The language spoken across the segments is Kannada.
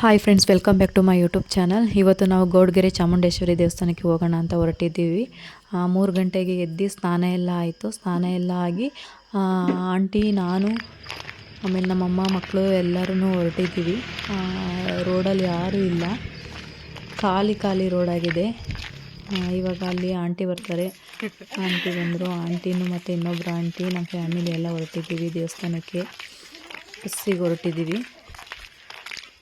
Hi friends welcome back to my YouTube channel ಇವತ್ತು ನಾವು ಗೌಡ್ಗೆರೆ ಚಾಮುಂಡೇಶ್ವರಿ ದೇವಸ್ಥಾನಕ್ಕೆ ಹೋಗೋಣ ಅಂತ ಹೊರಟಿದ್ದೀವಿ. ಮೂರು ಗಂಟೆಗೆ ಎದ್ದು ಸ್ನಾನ ಎಲ್ಲ ಆಯಿತು. ಸ್ನಾನ ಎಲ್ಲ ಆಗಿ ಆಂಟಿ, ನಾನು, ಆಮೇಲೆ ನಮ್ಮಮ್ಮ ಮಕ್ಕಳು ಎಲ್ಲರೂ ಹೊರಟಿದ್ದೀವಿ. ರೋಡಲ್ಲಿ ಯಾರೂ ಇಲ್ಲ. ಖಾಲಿ ಖಾಲಿ ರೋಡಾಗಿದೆ ಇವಾಗ ಅಲ್ಲಿ ಆಂಟಿ ಬರ್ತಾರೆ. ಆಂಟಿ ಬಂದರು, ಆಂಟಿನೂ ಮತ್ತು ಇನ್ನೊಬ್ಬರು ಆಂಟಿ, ನಮ್ಮ ಫ್ಯಾಮಿಲಿ ಎಲ್ಲ ಹೊರಟಿದ್ದೀವಿ ದೇವಸ್ಥಾನಕ್ಕೆ. ಬಸ್ಸಿಗೆ ಹೊರಟಿದ್ದೀವಿ.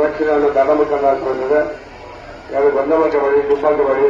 ಸುರಕ್ಷಿತ ದಂಡ ಮುಖಂಡ ಯಾರು ಬಂದೋಬಸ್ತ್ ಮಾಡಿ ದುಪ್ಪಾಂತ ಮಾಡಿ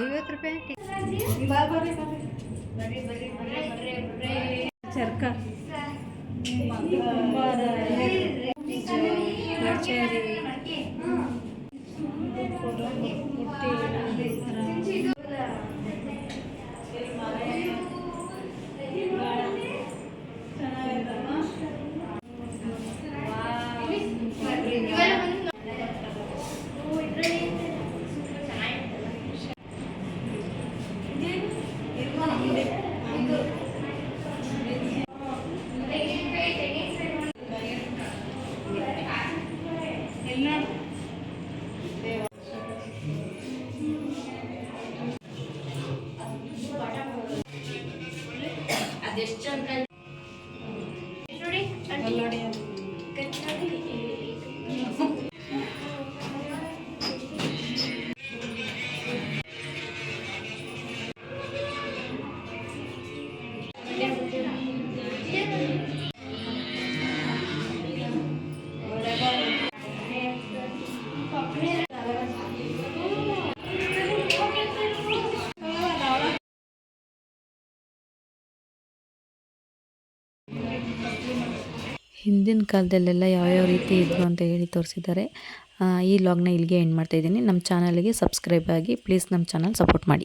ಐವತ್ತು ರೂಪಾಯಿ ಚರ್ಕ ಅದೆಷ್ಟು ಅಂತ ಹಿಂದಿನ ಕಾಲದಲ್ಲೆಲ್ಲ ಯಾವ್ಯಾವ ರೀತಿ ಇದ್ವು ಅಂತ ಹೇಳಿ ತೋರಿಸಿದ್ದಾರೆ. ಈ ಲಾಗ್ನ ಇಲ್ಲಿಗೆ ಎಂಡ್ ಮಾಡ್ತಾ ಇದ್ದೀನಿ. ನಮ್ಮ ಚಾನಲ್ಗೆ ಸಬ್ಸ್ಕ್ರೈಬ್ ಆಗಿ ಪ್ಲೀಸ್ ನಮ್ಮ ಚಾನಲ್ ಸಪೋರ್ಟ್ ಮಾಡಿ.